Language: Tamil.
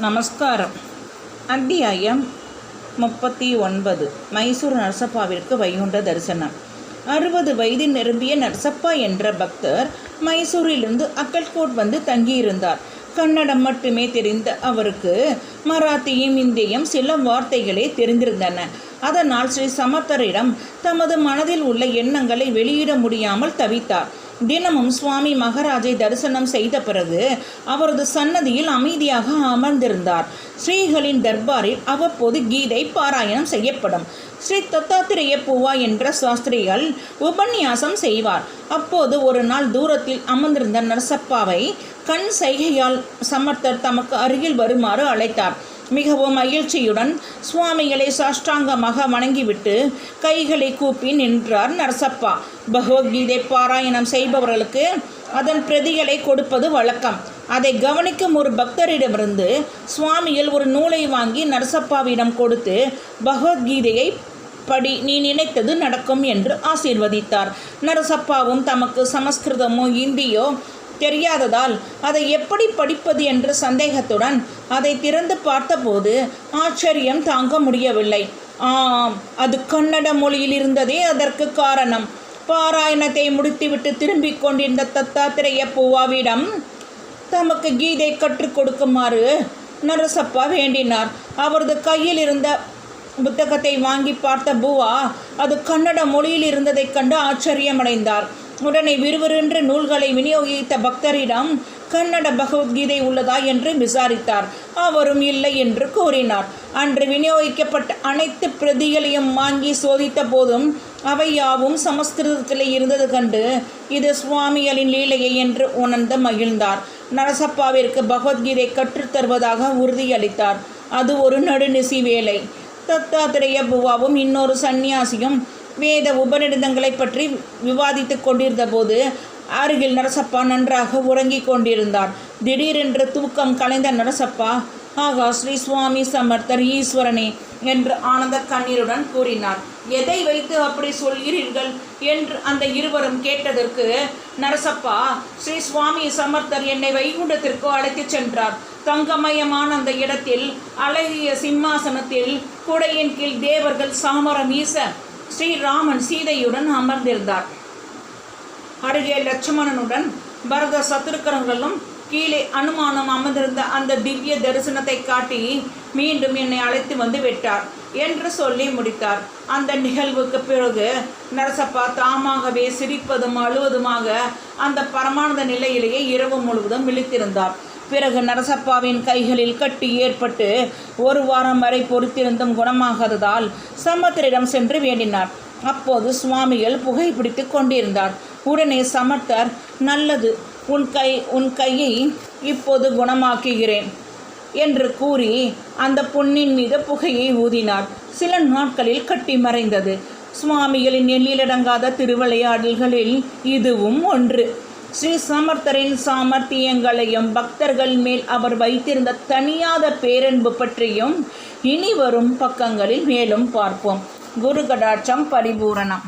நமஸ்காரம். அத்தியாயம் முப்பத்தி ஒன்பது. மைசூர் நரசப்பாவிற்கு வைகுண்ட தரிசனம். அறுபது வயது நிரம்பிய நரசப்பா என்ற பக்தர் மைசூரிலிருந்து அக்கல்கோட் வந்து தங்கியிருந்தார். கன்னடம் மட்டுமே தெரிந்த அவருக்கு மராத்தியும் இந்தியும் சில வார்த்தைகளே தெரிந்திருந்தன. அதனால் ஸ்ரீ சமர்த்தரிடம் தமது மனதில் உள்ள எண்ணங்களை வெளியிட முடியாமல் தவித்தார். தினமும் சுவாமி மகராஜை தரிசனம் செய்த பிறகு அவரது சன்னதியில் அமைதியாக அமர்ந்திருந்தார். ஸ்ரீகளின் தர்பாரில் அவ்வப்போது கீதை பாராயணம் செய்யப்படும். ஸ்ரீ தத்தாத்திரேய பூவா என்ற சாஸ்திரிகள் உபன்யாசம் செய்வார். அப்போது ஒரு நாள் தூரத்தில் அமர்ந்திருந்த நரசப்பாவை கண் சைகையால் சமர்த்தர் தமக்கு அருகில் வருமாறு அழைத்தார். மிகவும் மகிழ்ச்சியுடன் சுவாமிகளை சாஷ்டாங்கமாக வணங்கிவிட்டு கைகளை கூப்பி நின்றார் நரசப்பா. பகவத்கீதை பாராயணம் செய்பவர்களுக்கு அதன் பிரதிகளை கொடுப்பது வழக்கம். அதை கவனிக்கும் ஒரு பக்தரிடமிருந்து சுவாமியில் ஒரு நூலை வாங்கி நரசப்பாவிடம் கொடுத்து பகவத்கீதையை படி நீ நினைத்தது நடக்கும் என்று ஆசீர்வதித்தார். நரசப்பாவும் தமக்கு சமஸ்கிருதமோ இந்தியோ தெரியாததால் அதை எப்படி படிப்பது என்ற சந்தேகத்துடன் அதை திறந்து பார்த்தபோது ஆச்சரியம் தாங்க முடியவில்லை. ஆம் அது கன்னட மொழியில் இருந்ததே அதற்கு காரணம். பாராயணத்தை முடித்துவிட்டு திரும்பிக் கொண்டிருந்த தத்தாத்திரேய பூவாவிடம் தமக்கு கீதை கற்றுக் கொடுக்குமாறு நரசப்பா வேண்டினார். அவரது கையில் இருந்த புத்தகத்தை வாங்கி பார்த்த பூவா அது கன்னட மொழியில் இருந்ததைக் கண்டு ஆச்சரியமடைந்தார். உடனே விறுவிறுன்று நூல்களை விநியோகித்த பக்தரிடம் கன்னட பகவத்கீதை உள்ளதா? என்று விசாரித்தார். அவரும் இல்லை என்று கூறினார். அன்று விநியோகிக்கப்பட்ட அனைத்து பிரதிகளையும் வாங்கி சோதித்த போதும் அவை யாவும் சமஸ்கிருதத்தில் இருந்தது கண்டு இது சுவாமிகளின் லீலையை என்று உணர்ந்து மகிழ்ந்தார். நரசப்பாவிற்கு பகவத்கீதை கற்றுத்தருவதாக உறுதியளித்தார். அது ஒரு நடுநிசி வேலை. தத்தாத்திரேய புவாவும் இன்னொரு சந்நியாசியும் வேத உபநிடதங்களை பற்றி விவாதித்து கொண்டிருந்த போது அருகில் நரசப்பா நன்றாக உறங்கிக் கொண்டிருந்தார். திடீரென்று தூக்கம் கலைந்த நரசப்பா ஆகா ஸ்ரீ சுவாமி சமர்த்தர் ஈஸ்வரனே என்று ஆனந்த கண்ணீருடன் கூறினார். எதை வைத்து அப்படி சொல்கிறீர்கள்? என்று அந்த இருவரும் கேட்டதற்கு நரசப்பா ஸ்ரீ சுவாமி சமர்த்தர் என்னை வைகுண்டத்திற்கு அழைத்துச் சென்றார். தங்கமயமான அந்த இடத்தில் அழகிய சிம்மாசனத்தில் குடையின் கீழ் தேவர்கள் சாமரம் ஈச ஸ்ரீராமன் சீதையுடன் அமர்ந்திருந்தார். அருகே லட்சுமணனுடன் பரத சத்துருக்கரங்களும் கீழே அனுமானம் அமர்ந்திருந்த அந்த திவ்ய தரிசனத்தை காட்டி மீண்டும் என்னை அழைத்து வந்து விட்டார் என்று சொல்லி முடித்தார். அந்த நிகழ்வுக்கு பிறகு நரசப்பா தாமாகவே சிரிப்பதும் அழுவதுமாக அந்த பரமானந்த நிலையிலேயே இரவு முழுவதும் விழித்திருந்தார். பிறகு நரசப்பாவின் கைகளில் கட்டி ஏற்பட்டு ஒரு வாரம் வரை பொறுத்திருந்தும் குணமாகாததால் சமத்தரிடம் சென்று வேண்டினார். அப்போது சுவாமிகள் புகைப்பிடித்து கொண்டிருந்தார். உடனே சமர்த்தர் நல்லது உன் கை உன் கையை இப்போது குணமாக்குகிறேன் என்று கூறி அந்த பொன்னின் மீது புகையை ஊதினார். சில நாட்களில் கட்டி மறைந்தது. சுவாமிகளின் எண்ணிலடங்காத திருவிளையாடல்களில் இதுவும் ஒன்று. ஸ்ரீ சமர்த்தரின் சாமர்த்தியங்களையும் பக்தர்கள் மேல் அவர் வைத்திருந்த தனியாத பேரன்பு பற்றியும் இனி வரும் பக்கங்களில் மேலும் பார்ப்போம். குரு கடாட்சம் பரிபூரணம்.